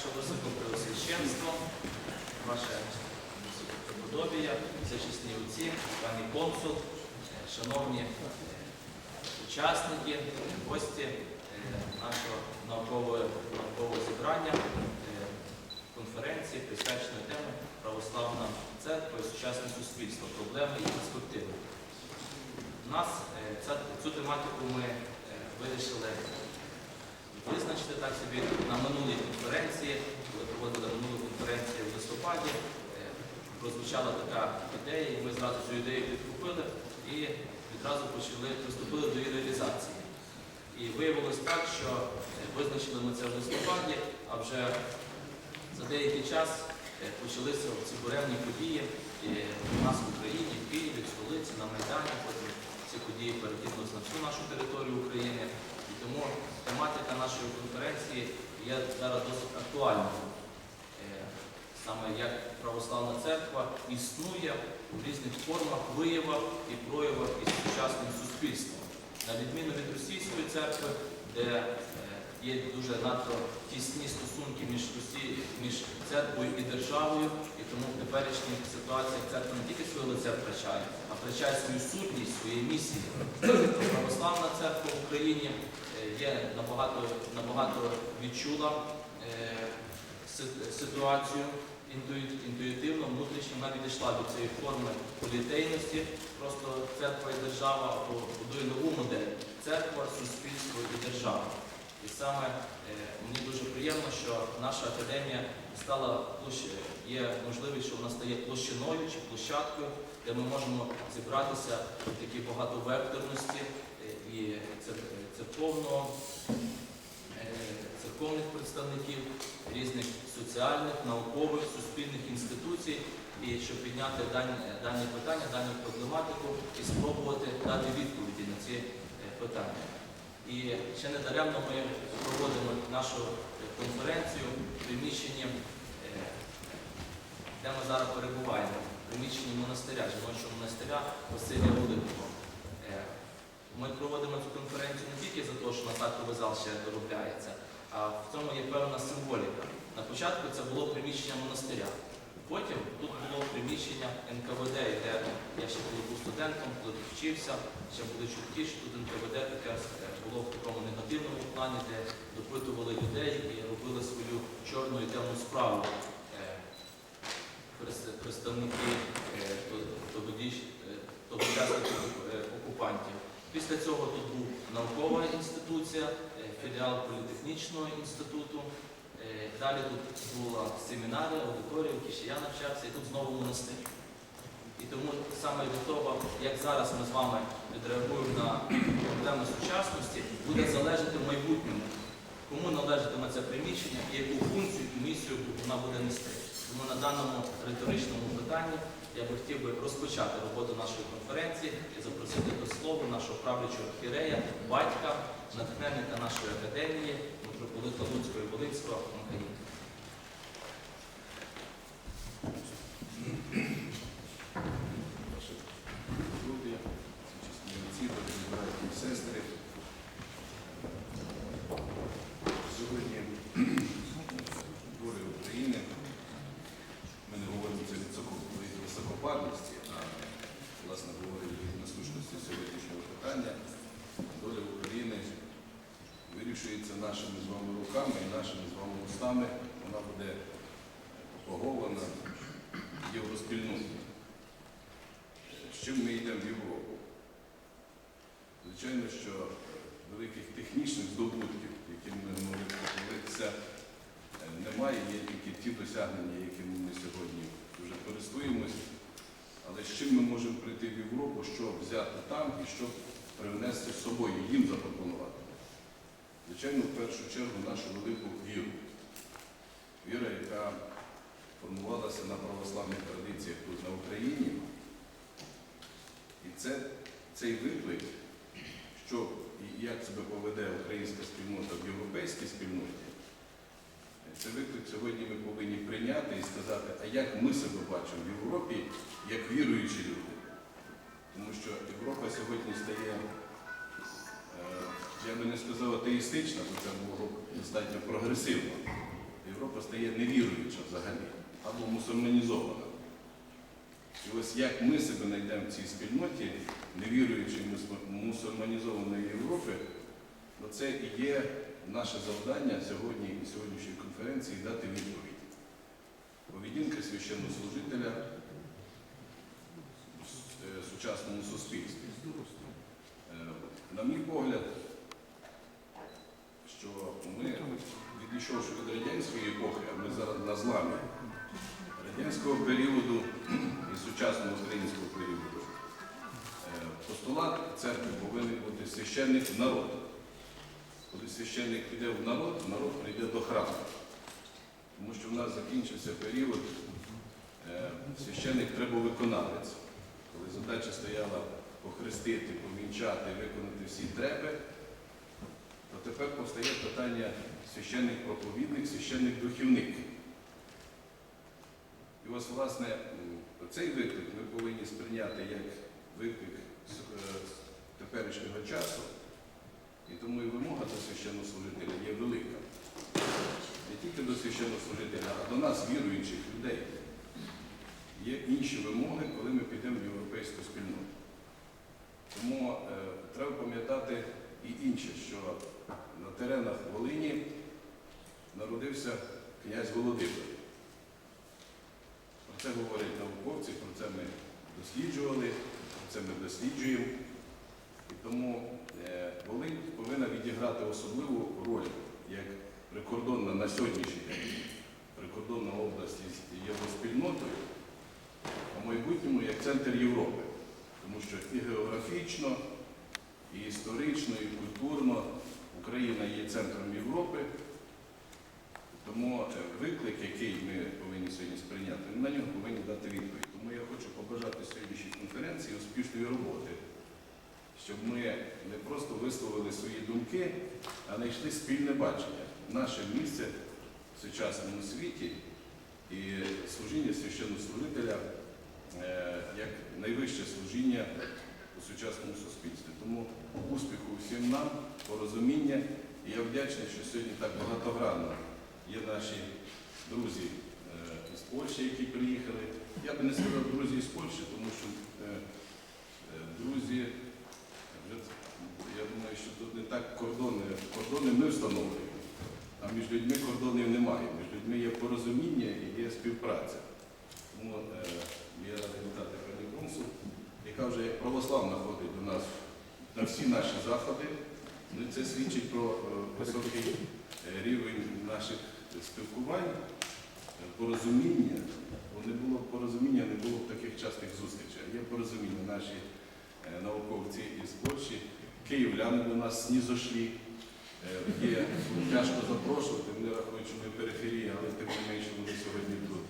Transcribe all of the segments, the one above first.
Ваше Високопреосвященство, Ваше Високоподобія, всечесні отці, пані консул, шановні е, учасники, гості е, нашого наукового, наукового зібрання е, конференції, присвяченої теми Православна церква і сучасне суспільство, проблеми і перспективи. У нас цю тематику ми вирішили визначити так собі на минулій конференції, коли проводили минулу конференцію в листопаді, е, прозвучала така ідея, і ми зразу цю ідею підкупили і відразу почали приступили до її реалізації. І виявилось так, що е, визначили ми це в листопаді, а вже за деякий час е, почалися ці буремні події у нас в Україні, в Києві, в столиці, на Майдані, потім ці події перекинулися на всю нашу територію України. Тому тематика нашої конференції є зараз досить актуальною. Е, Саме як православна церква існує у різних формах, виявах і проявах із сучасним суспільством. На відміну від російської церкви, де е, є дуже надто тісні стосунки між, Росією, між церквою і державою, і тому в теперішніх ситуаціях церква не тільки своє лице втрачає, а втрачає свою сутність, свої місії. Православна церква в Україні є набагато, набагато відчула е, ситуацію інтуїтивно, внутрішньо вона відійшла від цієї форми політейності, просто церква і держава будує нову модель церква, суспільство і держава. І саме е, мені дуже приємно, що наша академія стала площ- є можливість, що вона стає площиною чи площадкою, де ми можемо зібратися в такій багатовекторності е, і цер- церковного церковних представників, різних соціальних, наукових, суспільних інституцій, і щоб підняти дані, дані питання, дану проблематику і спробувати дати відповіді на ці е, питання. І ще не даремно ми проводимо нашу конференцію в приміщенні, е, де ми зараз перебуваємо, в приміщенні монастиря, жіночого монастиря Василія Великого. Ми проводимо цю конференцію не тільки за те, що на стартовий зал ще доробляється, а в цьому є певна символіка. На початку це було приміщення монастиря. Потім тут було приміщення НКВД, де я ще був студентом, коли вчився, ще були чутки, що тут НКВД таке було в такому негативному плані, де допитували людей і робили свою чорну і темну справу. Е, Представники е, е, тогочасних окупантів. Після цього тут був наукова інституція, е, філіал політехнічного інституту. Е, Далі тут була семінарія, аудиторія, в якій ще я навчався, і тут знову монастир. І тому саме від того, як зараз ми з вами відреагуємо на проблеми сучасності, буде залежати в майбутньому, кому належатиме це приміщення і яку функцію і місію вона буде нести. Тому на даному риторичному питанні я би хотів би розпочати роботу нашої конференції і запросити до слова нашого правлячого архірея, батька, натхненника нашої академії, митрополита Луцького і Волинського Михаїла. Ваші люди, сучасні отці, дорогі браті і сестри. Сьогодні доля України, ми не говоримо це від високо- від високопарності, а власне говоримо від насущності сьогоднішнього питання. Доля України вирішується нашими з вами руками і нашими устами. Вона буде погодована в. З чим ми йдемо в Європу? Звичайно, що великих технічних здобутків, якими ми могли похвалитися, немає, є тільки ті досягнення, якими ми сьогодні вже користуємось. Але з чим ми можемо прийти в Європу, що взяти там і що привнести з собою, їм запропонувати? Звичайно, в першу чергу нашу велику віру. Віра, яка формувалася на православних традиціях тут на Україні. І це, цей виклик, що і як себе поведе українська спільнота в європейській спільноті, це виклик сьогодні ми повинні прийняти і сказати, а як ми себе бачимо в Європі, як віруючі люди. Тому що Європа сьогодні стає, е, я би не сказав атеїстична, бо це було достатньо прогресивно. Європа стає невіруюча взагалі, або мусульманізована. І ось як ми себе знайдемо в цій спільноті, невіруючої мусу- мусульманізованої Європи, то це і є наше завдання сьогодні і сьогоднішньої конференції дати відповідь. Поведінка священнослужителя в е, сучасному суспільстві. Е, На мій погляд, радянського періоду і сучасного українського періоду, е, постулат церкви повинен бути священник народ. Коли священник піде в народ, народ прийде до храму. Тому що в нас закінчився період е, священник виконавець. Коли задача стояла похрестити, повінчати, виконати всі треби, то тепер постає питання священник-проповідник, священник-духівник. І ось, власне, цей виклик ми повинні сприйняти як виклик е, теперішнього часу. І тому і вимога до священнослужителя є велика. Не тільки до священнослужителя, а до нас, віруючих людей. Є інші вимоги, коли ми підемо в європейську спільноту. Тому е, треба пам'ятати і інше, що на теренах Волині народився князь Володимир. Це говорять науковці, про це ми досліджували, про це ми досліджуємо. І тому е, Волинь повинна відіграти особливу роль як прикордонна на сьогоднішній день, прикордонна область із євроспільнотою, а в майбутньому як центр Європи. Тому що і географічно, і історично, і культурно Україна є центром Європи. Тому е, виклик, який ми повинні сьогодні сприйняти, ми на нього повинні дати відповідь. Тому я хочу побажати сьогоднішній конференції успішної роботи, щоб ми не просто висловили свої думки, а знайшли спільне бачення. Наше місце в сучасному світі і служіння священнослужителя е, як найвище служіння у сучасному суспільстві. Тому успіху всім нам, порозуміння. І я вдячний, що сьогодні так багатогранно є наші друзі е, з Польщі, які приїхали. Я би не сказав друзі з Польщі, тому що е, е, друзі, я думаю, що тут не так кордони. Кордони ми встановлюємо, а між людьми кордонів немає. Між людьми є порозуміння і є співпраця. Тому я радий вітати пані консул, яка вже як православна ходить до нас на всі наші заходи. Ну, це свідчить про високий рівень наших спілкувань, е, порозуміння. Бо не було порозуміння, не було таких частих зустрічей. Є порозуміння наші е, науковці із Польщі, київляни до нас не зайшли. Е, Є тяжко запрошувати, вони рахують, що ми в периферії, але тим не менше вони сьогодні тут.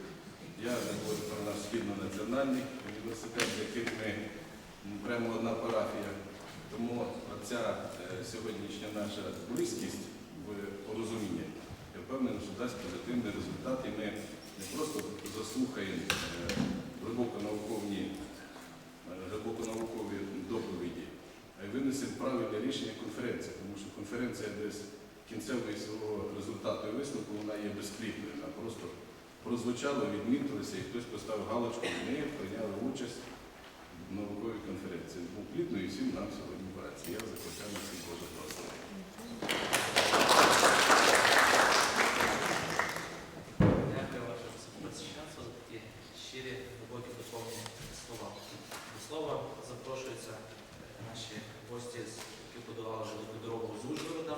Я говорю про наш східно-національний університет, з яким ми прямо одна парафія. Тому ця сьогоднішня наша близькість в порозумінні, впевнений, що дасть позитивний результат, і ми не просто заслухаємо е, глибоко науковні, е, глибоко наукові доповіді, а й винесемо правильне рішення конференції, тому що конференція десь кінцевий свого результату і висновку вона є безплідною. Вона просто прозвучало, відмітилися, і хтось поставив галочку, ми прийняли участь в науковій конференції. Був плідно і всім нам сьогодні праці. Я закликаю на всіх Боже благословення. Дякую ваше високопресвященство за такі щирі, глибокі духовні слова. До слова запрошуються наші гості, які подавали велику дорогу з Ужгорода,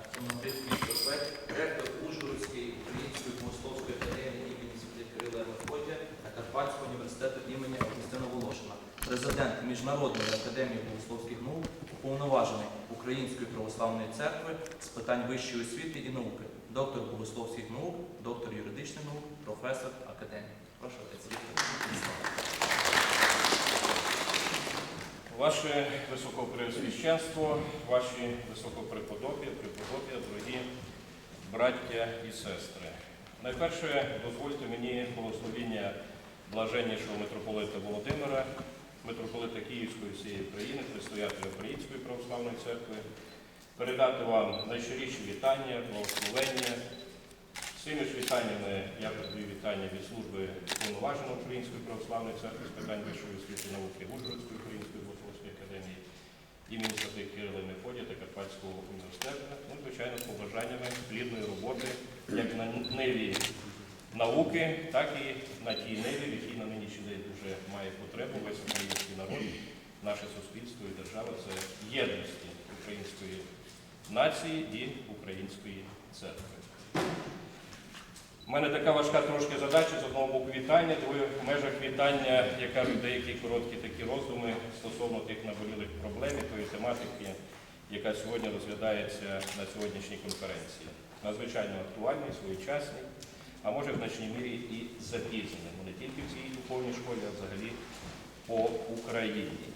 архімандрит Віктор Бек, ректор Ужгородської української богословської академії імені Святих Кирила Мефодія Карпатського університету імені Августина Волошина, президент Міжнародної академії богословських наук, уповноважений Української православної церкви з питань вищої освіти і науки, доктор богословських наук, доктор юридичних наук, професор академії. Прошу отець Віктор. Ваше високопреосвященство, ваші високопреподобія, преподобія, дорогі браття і сестри. Найперше дозвольте мені благословіння блаженнішого митрополита Володимира, митрополита Київської всієї України, предстоятеля Української православної церкви, передати вам найщиріші вітання, благословення, цими ж вітаннями я передаю вітання від служби повноваженої Української православної церкви з питань вищої освіти науки Ужгородської української імені святих Кирила і Мефодія та Карпатського університету. Ну, звичайно, з побажаннями плідної роботи як на ниві науки, так і на тій ниві, в якій на нинішній день дуже має потребу весь український народ, наше суспільство і держава це єдності української нації і української церкви. У мене така важка трошки задача з одного боку вітання, тому в межах вітання, я кажу, деякі короткі такі роздуми стосовно тих наболілих проблем і тої тематики, яка сьогодні розглядається на сьогоднішній конференції. Надзвичайно актуальний, своєчасний, а може в значній мірі і запізнений. Ну, Не тільки в цій духовній школі, а взагалі по Україні.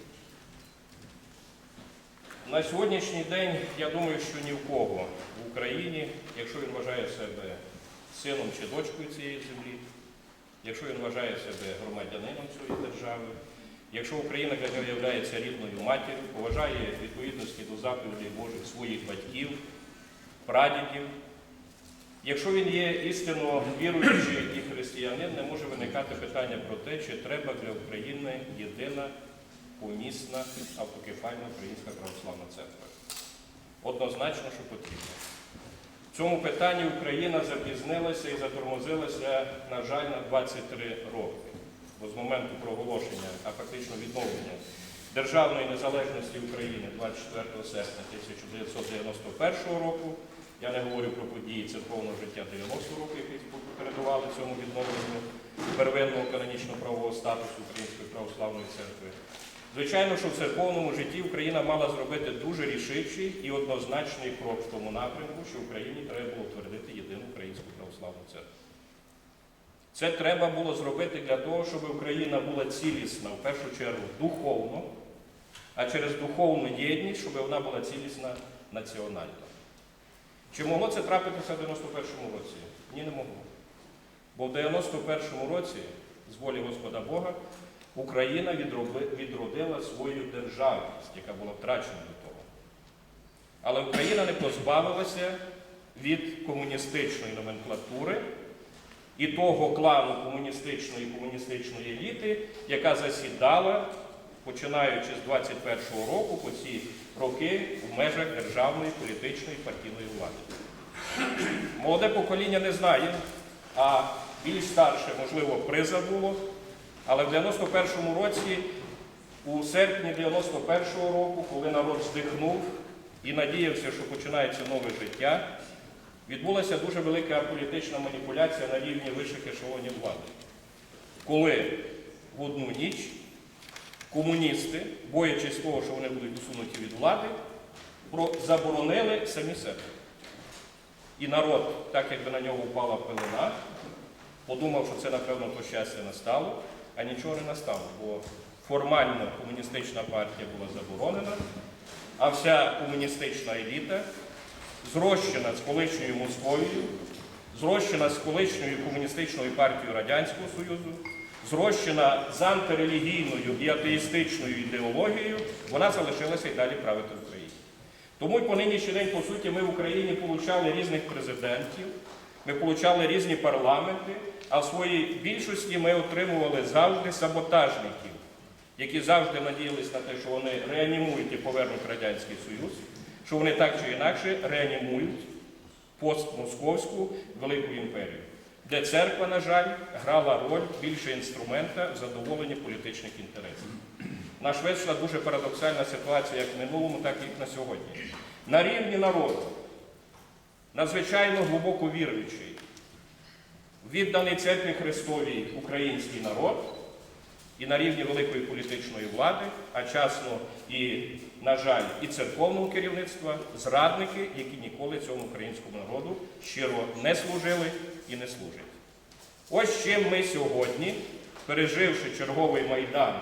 На сьогоднішній день я думаю, що ні в кого в Україні, якщо він вважає себе сином чи дочкою цієї землі, якщо він вважає себе громадянином цієї держави, якщо Україна є рідною матір'ю, поважає відповідності до заповідей Божих своїх батьків, прадідів, якщо він є істинно віруючий і християнин, не може виникати питання про те, чи треба для України єдина помісна автокефальна Українська православна церква. Однозначно, що потрібно. Цьому питанні Україна запізнилася і затормозилася, на жаль, на 23 роки. Бо з моменту проголошення, а фактично відновлення державної незалежності України 24 серпня 1991 року, я не говорю про події церковного життя 90 років, які передували цьому відновленню первинного канонічно-правового статусу Української православної церкви. Звичайно, що в церковному житті Україна мала зробити дуже рішучий і однозначний крок в тому напрямку, що Україні треба було утвердити єдину українську православну церкву. Це треба було зробити для того, щоб Україна була цілісна, в першу чергу, духовно, а через духовну єдність, щоб вона була цілісна національно. Чи могло це трапитися в 91-му році? Ні, не могло. Бо в 91-му році, з волі Господа Бога, Україна відродила свою державність, яка була втрачена до того. Але Україна не позбавилася від комуністичної номенклатури і того клану комуністичної комуністичної еліти, яка засідала, починаючи з 21-го року, по ці роки в межах державної політичної партійної влади. Молоде покоління не знає, а більш старше, можливо, призабуло. Але в 91-му році, у серпні 91-го року, коли народ здихнув і надіявся, що починається нове життя, відбулася дуже велика політична маніпуляція на рівні вищих ешелонів влади. Коли в одну ніч комуністи, боячись того, що вони будуть усунуті від влади, заборонили самі себе. І народ, так якби на нього впала пелена, подумав, що це, напевно, то щастя настало, а нічого не настало, бо формально комуністична партія була заборонена, а вся комуністична еліта, зрощена з колишньою Московією, зрощена з колишньою комуністичною партією Радянського Союзу, зрощена з антирелігійною і атеїстичною ідеологією, вона залишилася і далі правити в Україні. Тому і по нинішній день, по суті, ми в Україні получали різних президентів, ми получали різні парламенти, а в своїй більшості ми отримували завжди саботажників, які завжди надіялись на те, що вони реанімують і повернуть Радянський Союз, що вони так чи інакше реанімують постмосковську велику імперію, де церква, на жаль, грала роль більше інструмента в задоволенні політичних інтересів. Наш вийшла дуже парадоксальна ситуація як в минулому, так і на сьогодні. На рівні народу, надзвичайно глибоко віруючий, відданий церкві Христовій український народ і на рівні великої політичної влади, а часно і, на жаль, і церковного керівництва, зрадники, які ніколи цьому українському народу щиро не служили і не служать. Ось чим ми сьогодні, переживши черговий майдан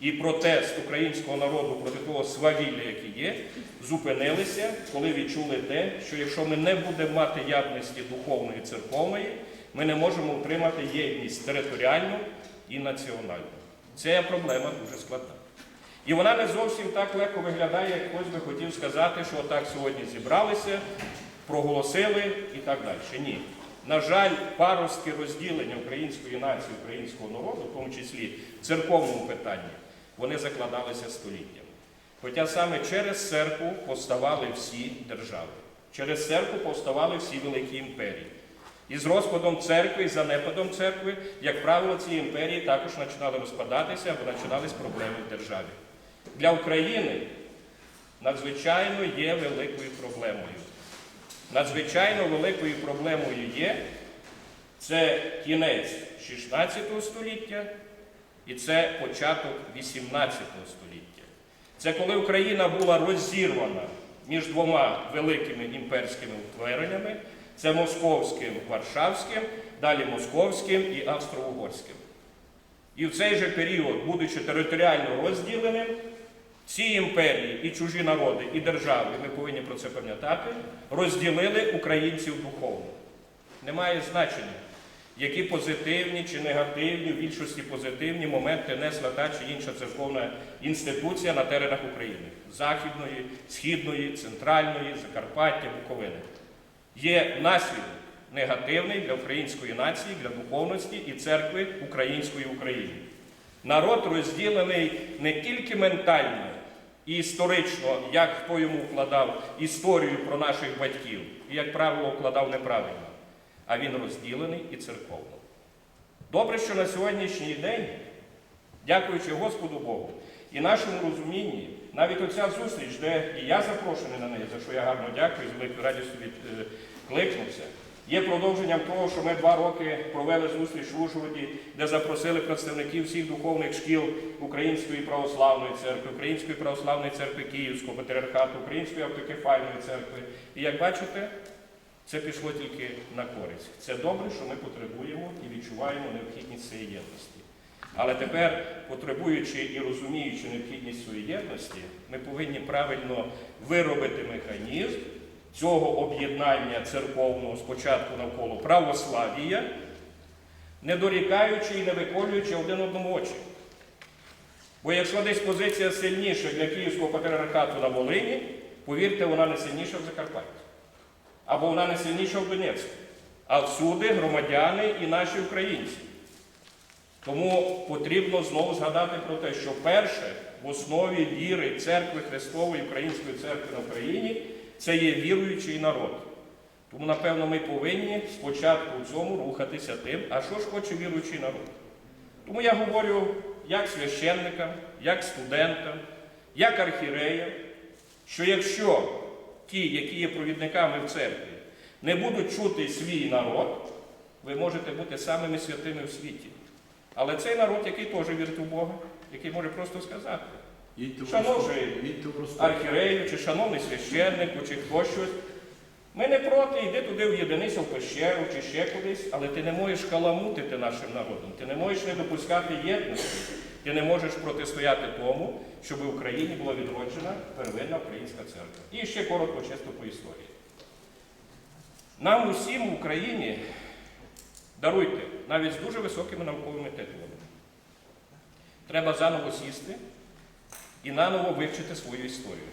і протест українського народу проти того свавілля, яке є, зупинилися, коли відчули те, що якщо ми не будемо мати ядності духовної церковної, ми не можемо утримати єдність територіальну і національну. Це проблема дуже складна. І вона не зовсім так легко виглядає, як хтось би хотів сказати, що отак сьогодні зібралися, проголосили і так далі. Ні. На жаль, паростки розділення української нації, українського народу, в тому числі в церковному питанні, вони закладалися століттями. Хоча саме через церкву повставали всі держави, через церкву повставали всі великі імперії. І з розпадом церкви, і занепадом церкви, як правило, ці імперії також починали розпадатися або починались проблеми в державі. Для України надзвичайно є великою проблемою. Надзвичайно великою проблемою є це кінець 16 століття і це початок 18 століття. Це коли Україна була розірвана між двома великими імперськими утвореннями, це московським, варшавським, далі московським і австро-угорським. І в цей же період, будучи територіально розділеним, ці імперії і чужі народи, і держави, ми повинні про це пам'ятати, розділили українців духовно. Немає значення, які позитивні чи негативні, в більшості позитивні моменти несла та чи інша церковна інституція на теренах України Західної, Східної, Центральної, Закарпаття, Буковини. Є наслідок негативний для української нації, для духовності і церкви української України. Народ розділений не тільки ментально і історично, як хто йому вкладав історію про наших батьків, і, як правило, вкладав неправильно, а він розділений і церковно. Добре, що на сьогоднішній день, дякуючи Господу Богу і нашому розумінні, навіть оця зустріч, де і я запрошений на неї, за що я гарно дякую, з великою радістю відкликнувся, є продовженням того, що ми два роки провели зустріч в Ужгороді, де запросили представників всіх духовних шкіл Української православної церкви, Української православної церкви Київського патріархату, Української автокефальної церкви. І як бачите, це пішло тільки на користь. Це добре, що ми потребуємо і відчуваємо необхідність цієї єдності. Але тепер, потребуючи і розуміючи необхідність цієї єдності, ми повинні правильно виробити механізм цього об'єднання церковного спочатку навколо православія, не дорікаючи і не виколюючи один одному очі. Бо якщо десь позиція сильніша для Київського патріархату на Волині, повірте, вона не сильніша в Закарпатті. Або вона не сильніша в Донецьку. А всюди громадяни і наші українці. Тому потрібно знову згадати про те, що перше в основі віри Церкви Христової Української церкви на Україні це є віруючий народ. Тому, напевно, ми повинні спочатку в цьому рухатися тим, а що ж хоче віруючий народ. Тому я говорю як священникам, як студентам, як архіреям, що якщо ті, які є провідниками в церкві, не будуть чути свій народ, ви можете бути самими святими в світі. Але цей народ, який теж вірить у Бога, який може просто сказати, Шановний архірею, чи шановний священнику, чи хто щось. Ми не проти, йди туди в єдиницю в пещеру чи ще кудись, але ти не можеш каламутити нашим народом, ти не можеш не допускати єдності, ти не можеш протистояти тому, щоб в Україні була відроджена первинна українська церква. І ще коротко, чисто по історії. Нам усім в Україні даруйте, навіть з дуже високими науковими титулами. Треба заново сісти і наново вивчити свою історію.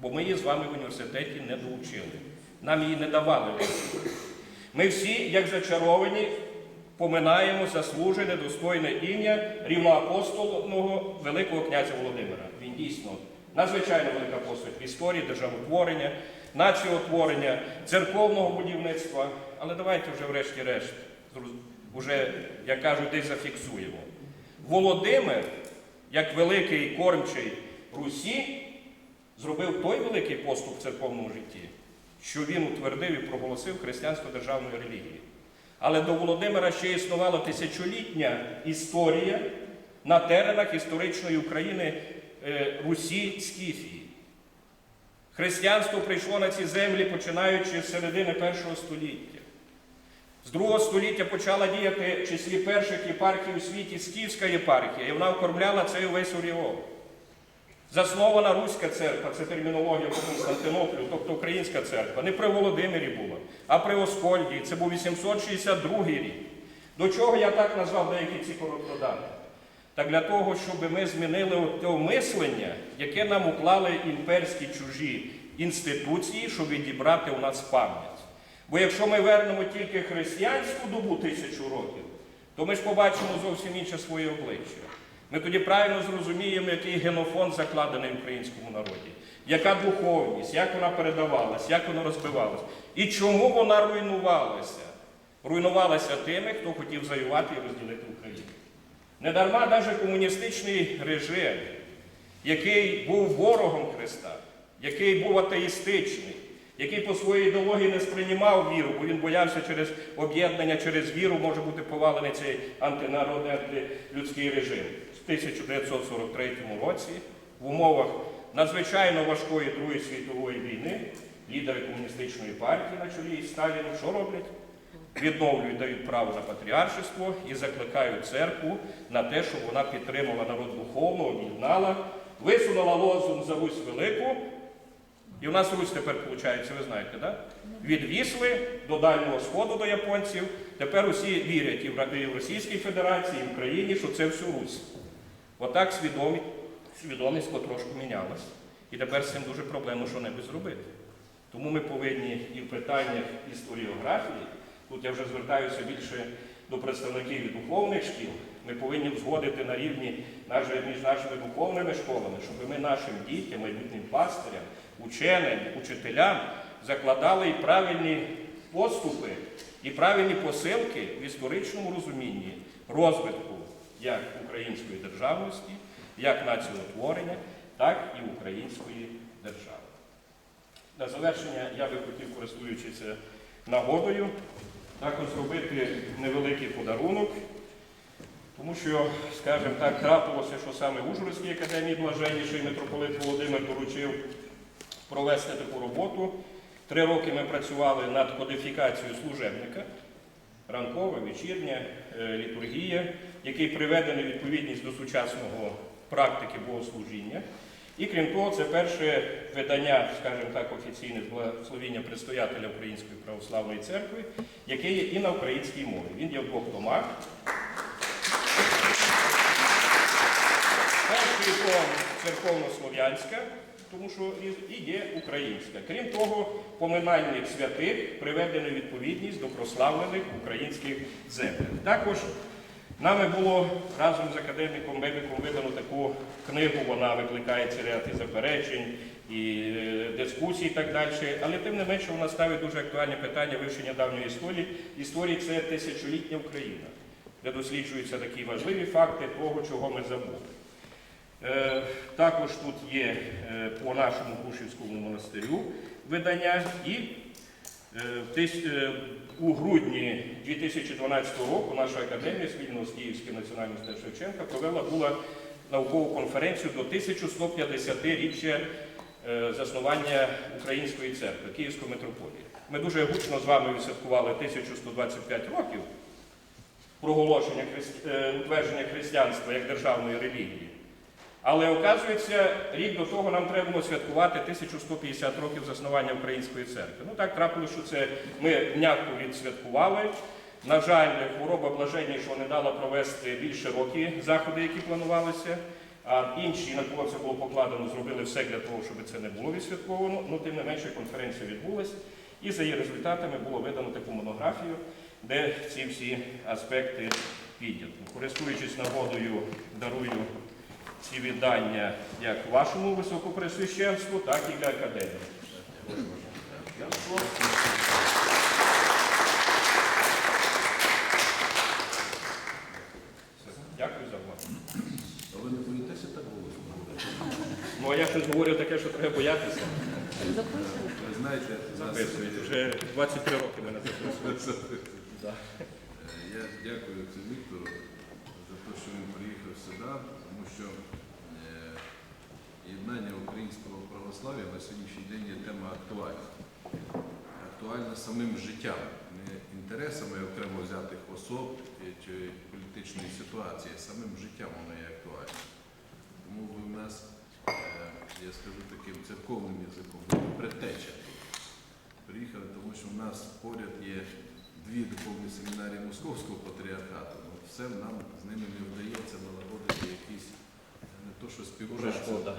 Бо ми її з вами в університеті не доучили. Нам її не давали. Ми всі, як зачаровані, поминаємо заслужене, достойне ім'я рівноапостольного Великого князя Володимира. Він дійсно надзвичайно велика постать в історії державотворення, націотворення, церковного будівництва. Але давайте вже врешті-решт, уже, як кажуть, десь зафіксуємо. Володимир, як великий кормчий Русі, зробив той великий поступ в церковному житті, що він утвердив і проголосив християнство державної релігії. Але до Володимира ще існувала тисячолітня історія на теренах історичної України е, Русі Скіфії. Християнство прийшло на ці землі, починаючи з середини першого століття. З другого століття почала діяти в числі перших єпархій у світі Скіфська єпархія, і вона окормляла цей увесь оріол. Заснована Руська церква, це термінологія по Константинополю, тобто Українська церква, не при Володимирі була, а при Оскольді. Це був 862 рік. До чого я так назвав деякі ці короткодати? Так для того, щоб ми змінили те мислення, яке нам уклали імперські чужі інституції, щоб відібрати у нас пам'ять. Бо якщо ми вернемо тільки християнську добу тисячу років, то ми ж побачимо зовсім інше своє обличчя. Ми тоді правильно зрозуміємо, який генофонд закладений в українському народі, яка духовність, як вона передавалась, як вона розбивалась, і чому вона руйнувалася. Руйнувалася тими, хто хотів завоювати і розділити Україну. Недарма навіть комуністичний режим, який був ворогом Христа, який був атеїстичний, який по своїй ідеології не сприймав віру, бо він боявся через об'єднання, через віру може бути повалений цей антинародний антилюдський режим. В 1943 році в умовах надзвичайно важкої Другої світової війни лідери комуністичної партії на чолі із Сталіном що роблять? Відновлюють, дають право на патріаршество і закликають церкву на те, щоб вона підтримала народ духовно, об'єднала, висунула лозунг за Русь Велику. І в нас Русь тепер виходить, ви знаєте, да? від Вісли до Дальнього Сходу до японців. Тепер усі вірять і в Російській Федерації, і в Україні, що це всю Русь. Отак свідомі- свідомість потрошку мінялась. І тепер з цим дуже проблемно що-небудь зробити. Тому ми повинні і в питаннях історіографії, тут я вже звертаюся більше до представників духовних шкіл, ми повинні згодити на рівні між нашими духовними школами, щоб ми нашим дітям, майбутнім пастирям, ученим, учителям закладали і правильні поступи, і правильні посилки в історичному розумінні розвитку як української державності, як націонотворення, так і української держави. На завершення я би хотів, користуючись нагодою, також зробити невеликий подарунок, тому що, скажімо так, трапилося, що саме Ужгородській академії блаженніший митрополит Володимир доручив провести таку роботу. Три роки ми працювали над кодифікацією служебника, ранкова, вечірня, е, літургія, який приведений відповідність до сучасного практики богослужіння. І крім того, це перше видання, скажімо так, офіційне благословіння предстоятеля Української православної церкви, яке є і на українській мові. Він є в двох томах. Перший том церковно-слов'янська, тому що і- є українська. Крім того, поминальник святих приведений відповідність до прославлених українських землях. Також нами було разом з академіком Бебіком видано таку книгу, вона викликає ці ряд і заперечень, і е, дискусій і так далі. Але тим не менше вона ставить дуже актуальне питання вивчення давньої історії. Історії це тисячолітня Україна, де досліджуються такі важливі факти того, чого ми забули. Е, Також тут є е, по нашому Грушівському монастирю видання і е, у грудні 2012 року наша академія спільно з Київським національним Шевченка провела була наукову конференцію до 1150-річчя е, заснування Української церкви, Київської митрополії. Ми дуже гучно з вами відсвяткували 1125 років проголошення утвердження християнства як державної релігії. Але оказується, рік до того нам треба було святкувати 1150 років заснування Української церкви. Ну так трапилося, що це ми м'яко відсвяткували. На жаль, хвороба блаженнішого не дала провести більш широкі заходи, які планувалися. А інші, на кого це було покладено, зробили все для того, щоб це не було відсвятковано. Ну, тим не менше, конференція відбулася, і за її результатами було видано таку монографію, де ці всі аспекти підняті. Користуючись нагодою, дарую ці віддання як вашому високопресвященству, так і для академії. Дякую за увагу. Ви не боїтеся так голосно? Ну а я щось говорю таке, що треба боятися. Ви знаєте, нас, Записують. е, Вже 23 роки мене записують. Да. Я дякую це Віктору за те, що він приїхав сюди, тому що е, єднання українського православ'я на сьогоднішній день є тема актуальна. Актуальна самим життям, не інтересами окремо взятих особ чи політичної ситуації, самим життям воно є актуальне. Тому ви в нас, е, я скажу таким церковним язиком, ви предтеча. Приїхали, тому що в нас поряд є дві духовні семінарії Московського патріархату. Ну, все нам з ними не вдається налагодити якісь е, не то, що співпрацю. Е,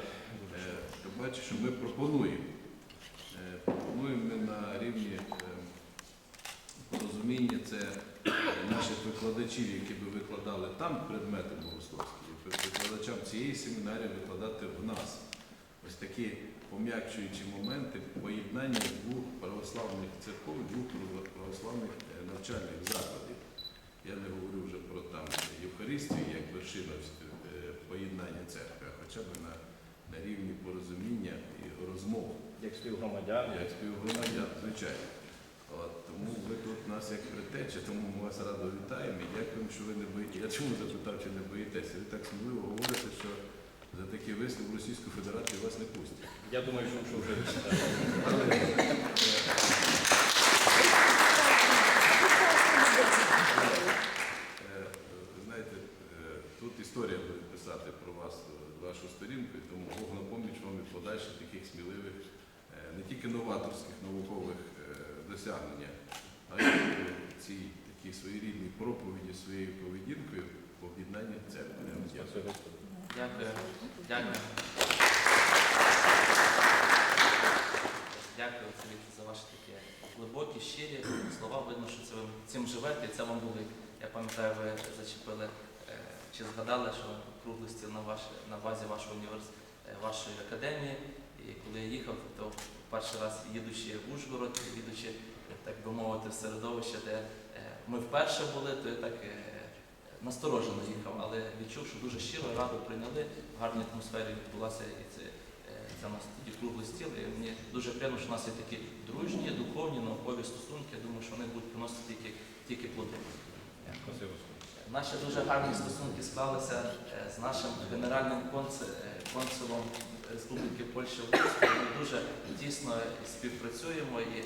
То бачиш, що ми пропонуємо. Е, Пропонуємо ми на рівні порозуміння, це наших викладачів, які би викладали там предмети богословські, і викладачам цієї семінарії викладати в нас. Ось такі пом'якчуючі моменти поєднання двох православних церков, двох православних навчальних закладів. Я не говорю вже про там Євхаристію як вершина е, поєднання церкви, а хоча б на, на рівні порозуміння і розмов, Як співгромадяни. як співгромадян, звичайно. От, тому ви тут нас як притеча, тому ми вас радо вітаємо і дякуємо, що ви не боїтеся. Я чому запитав, чи не боїтеся? Ви так сміливо говорите, що за такі вислів в Російську Федерацію вас не пустять. Я думаю, що вже Але е, Е, Ви знаєте, е, тут історія буде писати про вас, е, сторінку, і тому Бог на поміч вам і подальше таких сміливих, е, не тільки новаторських наукових е, досягнення, а й цій такій своєрідній проповіді своєю поведінкою об'єднання церкви. Дякую. Дякую. Дякую. Дякую Отче за ваші такі глибокі, щирі слова. Видно, що це ви цим живете, і це вам були, я пам'ятаю, ви зачепили чи згадали, що круглий стіл на, ваш, на базі вашого універс, е, вашої академії. І коли я їхав, то перший раз їдучи в Ужгород, їдучи, е, так би мовити, в середовище, де е, ми вперше були, то я так насторожено їхав, але відчув, що дуже щиро радо прийняли, в гарній атмосфері відбулася і це, нас тоді круглий стіл. І мені дуже приємно, що у нас є такі дружні, духовні, наукові стосунки. Я думаю, що вони будуть приносити тільки, тільки плоди. Спасибо. Наші дуже гарні стосунки склалися е, з нашим генеральним е, консулом Республіки Польща в Луцьку. Ми дуже тісно співпрацюємо і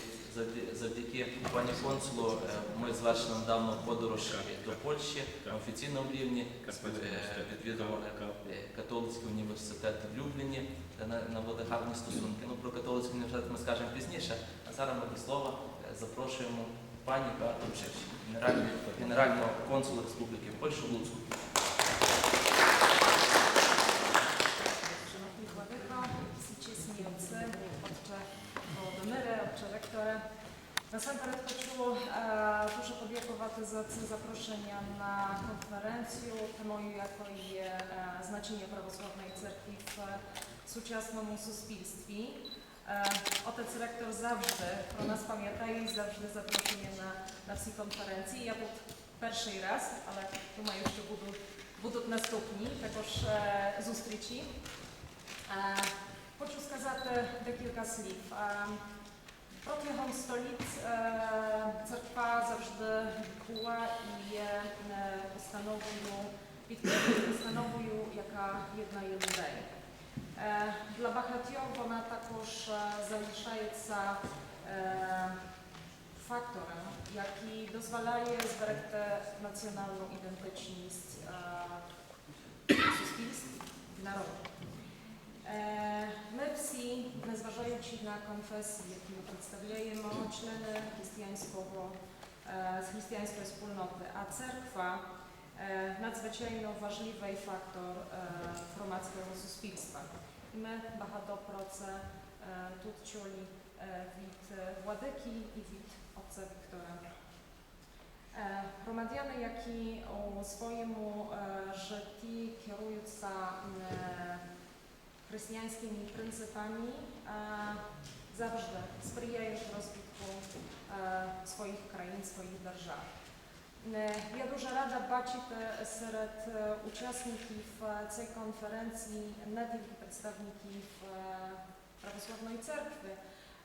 завдяки пані консулу е, ми звершили недавно подорож до Польщі на офіційному рівні. Е, Відвідували е, католицький університет в Любліні, де на- навели гарні стосунки. Ну про католицький університет ми скажемо пізніше. А зараз ми до слова е, запрошуємо пані Беату Пшич, генерального, генерального консула Республіки Польща в Луцьку. Szanowni Władysławo, всечесні отці, отче Володимире, отче ректоре. Насамперед хочу е, дуже подякувати за це запрошення на конференцію, темою якої є е, значення православної церкви в е, сучасному суспільстві. Е, Отець ректор завжди про нас пам'ятає і завжди запрошує на, на всі конференції. Я тут перший раз, але думаю, що буду, будуть наступні також е, зустрічі. Е, Хочу сказати декілька слів. Е, Протягом століть е, церква завжди була і є е, установою, підтримує установою, яка єднає людей. Е, Для багатьох вона також е, залишається е, фактором, який дозволяє зберегти національну ідентичність е, суспільств і народу. Е, Ми всі, незважаючи на конфесії, які ми представляємо, члени християнського, е, з християнської спільноти, а церква е, надзвичайно важливий фактор е, е, від е, владики і від отця Віктора. Е, Громадяни, які у своєму е, житті керуються е, християнськими принципами, е, завжди сприяють розвитку своїх країн, своїх держав. Я дуже рада бачити серед учасників цієї конференції не тільки представників е, православної церкви,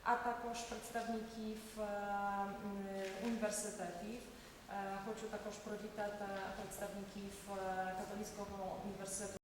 а також представників е, м, університетів. Е, Хочу також привітати представників е, Католицького університету